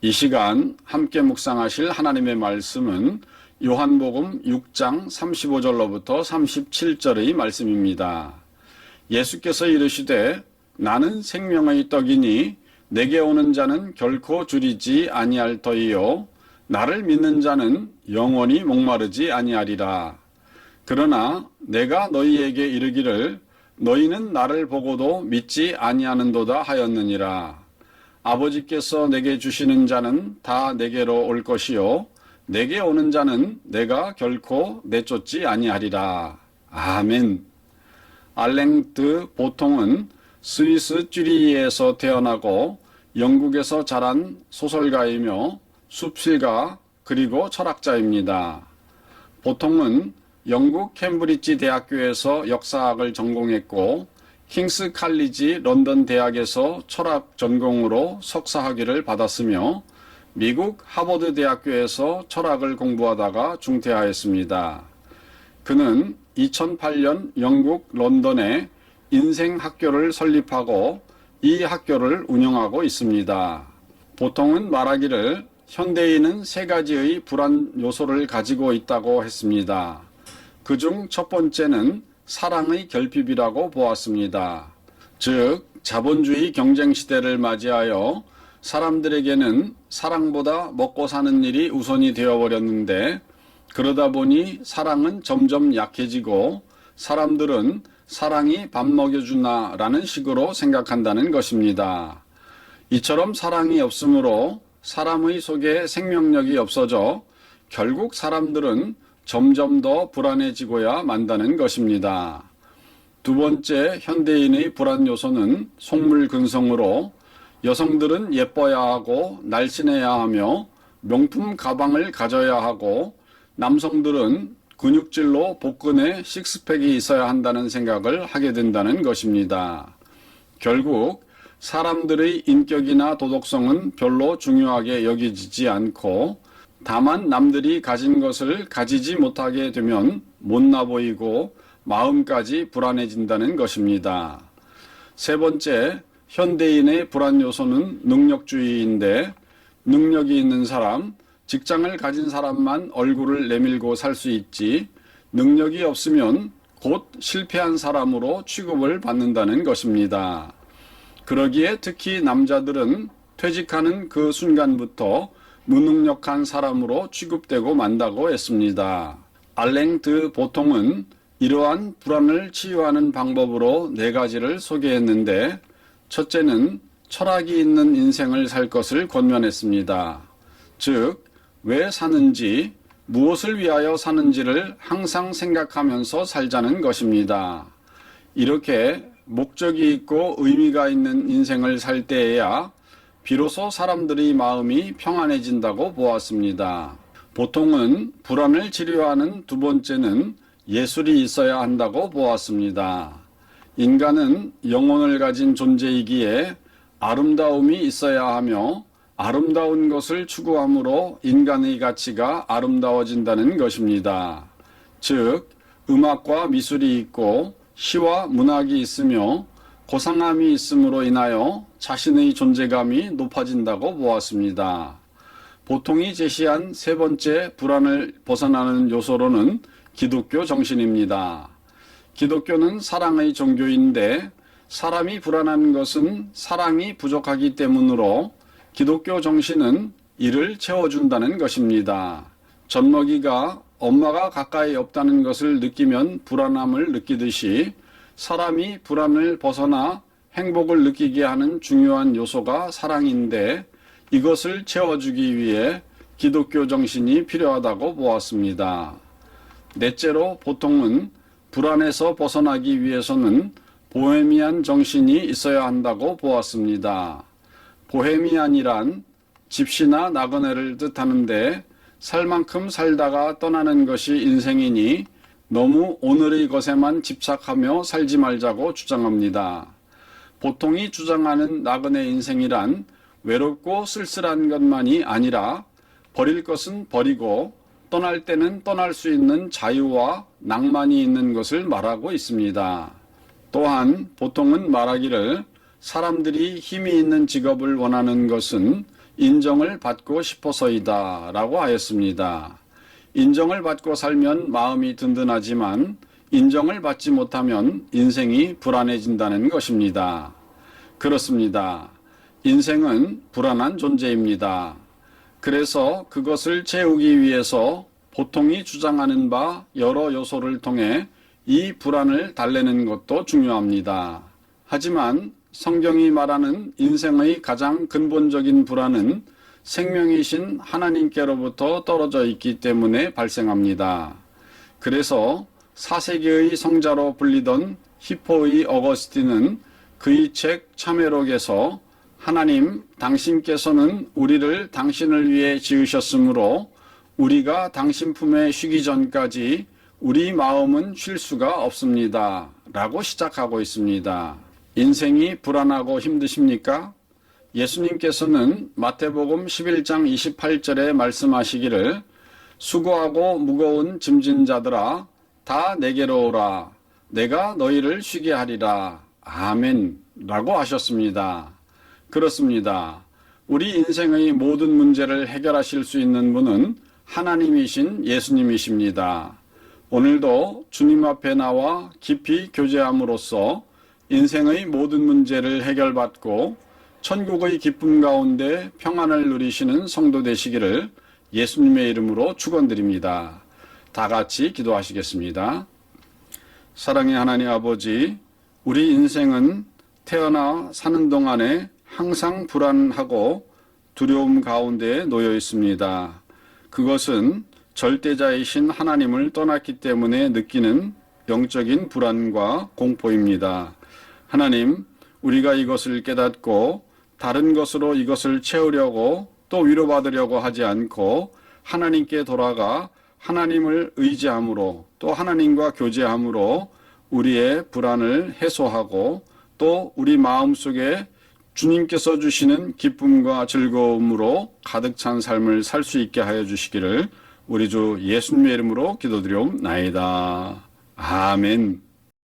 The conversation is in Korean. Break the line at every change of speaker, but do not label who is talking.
이 시간 함께 묵상하실 하나님의 말씀은 요한복음 6장 35절로부터 37절의 말씀입니다. 예수께서 이르시되 나는 생명의 떡이니 내게 오는 자는 결코 줄이지 아니할 터이요 나를 믿는 자는 영원히 목마르지 아니하리라. 그러나 내가 너희에게 이르기를 너희는 나를 보고도 믿지 아니하는도다 하였느니라. 아버지께서 내게 주시는 자는 다 내게로 올 것이요 내게 오는 자는 내가 결코 내쫓지 아니하리라. 아멘. 알랭드 보통은 스위스 쭈리히에서 태어나고 영국에서 자란 소설가이며 숲실가 그리고 철학자입니다. 보통은 영국 캠브리지 대학교에서 역사학을 전공했고 킹스 칼리지 런던 대학에서 철학 전공으로 석사 학위를 받았으며 미국 하버드 대학교에서 철학을 공부하다가 중퇴하였습니다. 그는 2008년 영국 런던에 인생 학교를 설립하고 이 학교를 운영하고 있습니다. 보통은 말하기를 현대인은 세 가지의 불안 요소를 가지고 있다고 했습니다. 그중 첫 번째는 사랑의 결핍이라고 보았습니다. 즉, 자본주의 경쟁 시대를 맞이하여 사람들에게는 사랑보다 먹고 사는 일이 우선이 되어버렸는데, 그러다 보니 사랑은 점점 약해지고 사람들은 사랑이 밥 먹여주나 라는 식으로 생각한다는 것입니다. 이처럼 사랑이 없으므로 사람의 속에 생명력이 없어져 결국 사람들은 점점 더 불안해지고야 만다는 것입니다. 두 번째 현대인의 불안 요소는 속물 근성으로 여성들은 예뻐야 하고 날씬해야 하며 명품 가방을 가져야 하고 남성들은 근육질로 복근에 식스팩이 있어야 한다는 생각을 하게 된다는 것입니다. 결국 사람들의 인격이나 도덕성은 별로 중요하게 여기지지 않고 다만 남들이 가진 것을 가지지 못하게 되면 못나 보이고 마음까지 불안해진다는 것입니다. 세 번째, 현대인의 불안 요소는 능력주의인데 능력이 있는 사람, 직장을 가진 사람만 얼굴을 내밀고 살 수 있지 능력이 없으면 곧 실패한 사람으로 취급을 받는다는 것입니다. 그러기에 특히 남자들은 퇴직하는 그 순간부터 무능력한 사람으로 취급되고 만다고 했습니다. 알랭 드 보통은 이러한 불안을 치유하는 방법으로 네 가지를 소개했는데 첫째는 철학이 있는 인생을 살 것을 권면했습니다. 즉, 왜 사는지, 무엇을 위하여 사는지를 항상 생각하면서 살자는 것입니다. 이렇게 목적이 있고 의미가 있는 인생을 살 때에야 비로소 사람들의 마음이 평안해진다고 보았습니다. 보통은 불안을 치료하는 두 번째는 예술이 있어야 한다고 보았습니다. 인간은 영혼을 가진 존재이기에 아름다움이 있어야 하며 아름다운 것을 추구함으로 인간의 가치가 아름다워진다는 것입니다. 즉, 음악과 미술이 있고 시와 문학이 있으며 고상함이 있음으로 인하여 자신의 존재감이 높아진다고 보았습니다. 보통이 제시한 세 번째 불안을 벗어나는 요소로는 기독교 정신입니다. 기독교는 사랑의 종교인데 사람이 불안한 것은 사랑이 부족하기 때문으로 기독교 정신은 이를 채워준다는 것입니다. 젖먹이가 엄마가 가까이 없다는 것을 느끼면 불안함을 느끼듯이 사람이 불안을 벗어나 행복을 느끼게 하는 중요한 요소가 사랑인데 이것을 채워주기 위해 기독교 정신이 필요하다고 보았습니다. 넷째로 보통은 불안에서 벗어나기 위해서는 보헤미안 정신이 있어야 한다고 보았습니다. 보헤미안이란 집시나 나그네를 뜻하는데 살 만큼 살다가 떠나는 것이 인생이니 너무 오늘의 것에만 집착하며 살지 말자고 주장합니다. 보통이 주장하는 나그네 인생이란 외롭고 쓸쓸한 것만이 아니라 버릴 것은 버리고 떠날 때는 떠날 수 있는 자유와 낭만이 있는 것을 말하고 있습니다. 또한 보통은 말하기를 사람들이 힘이 있는 직업을 원하는 것은 인정을 받고 싶어서이다 라고 하였습니다. 인정을 받고 살면 마음이 든든하지만 인정을 받지 못하면 인생이 불안해진다는 것입니다. 그렇습니다. 인생은 불안한 존재입니다. 그래서 그것을 채우기 위해서 보통이 주장하는 바 여러 요소를 통해 이 불안을 달래는 것도 중요합니다. 하지만 성경이 말하는 인생의 가장 근본적인 불안은 생명이신 하나님께로부터 떨어져 있기 때문에 발생합니다. 그래서 4세기의 성자로 불리던 히포의 어거스틴은 그의 책 참회록에서 하나님 당신께서는 우리를 당신을 위해 지으셨으므로 우리가 당신 품에 쉬기 전까지 우리 마음은 쉴 수가 없습니다. 라고 시작하고 있습니다. 인생이 불안하고 힘드십니까? 예수님께서는 마태복음 11장 28절에 말씀하시기를 수고하고 무거운 짐진 자들아 다 내게로 오라 내가 너희를 쉬게 하리라 아멘 라고 하셨습니다. 그렇습니다. 우리 인생의 모든 문제를 해결하실 수 있는 분은 하나님이신 예수님이십니다. 오늘도 주님 앞에 나와 깊이 교제함으로써 인생의 모든 문제를 해결받고 천국의 기쁨 가운데 평안을 누리시는 성도 되시기를 예수님의 이름으로 축원드립니다. 다 같이 기도하시겠습니다. 사랑의 하나님 아버지, 우리 인생은 태어나 사는 동안에 항상 불안하고 두려움 가운데 놓여 있습니다. 그것은 절대자이신 하나님을 떠났기 때문에 느끼는 영적인 불안과 공포입니다. 하나님, 우리가 이것을 깨닫고 다른 것으로 이것을 채우려고 또 위로받으려고 하지 않고 하나님께 돌아가 하나님을 의지함으로 또 하나님과 교제함으로 우리의 불안을 해소하고 또 우리 마음 속에 주님께서 주시는 기쁨과 즐거움으로 가득 찬 삶을 살 수 있게 하여 주시기를 우리 주 예수님의 이름으로 기도드리옵나이다. 아멘.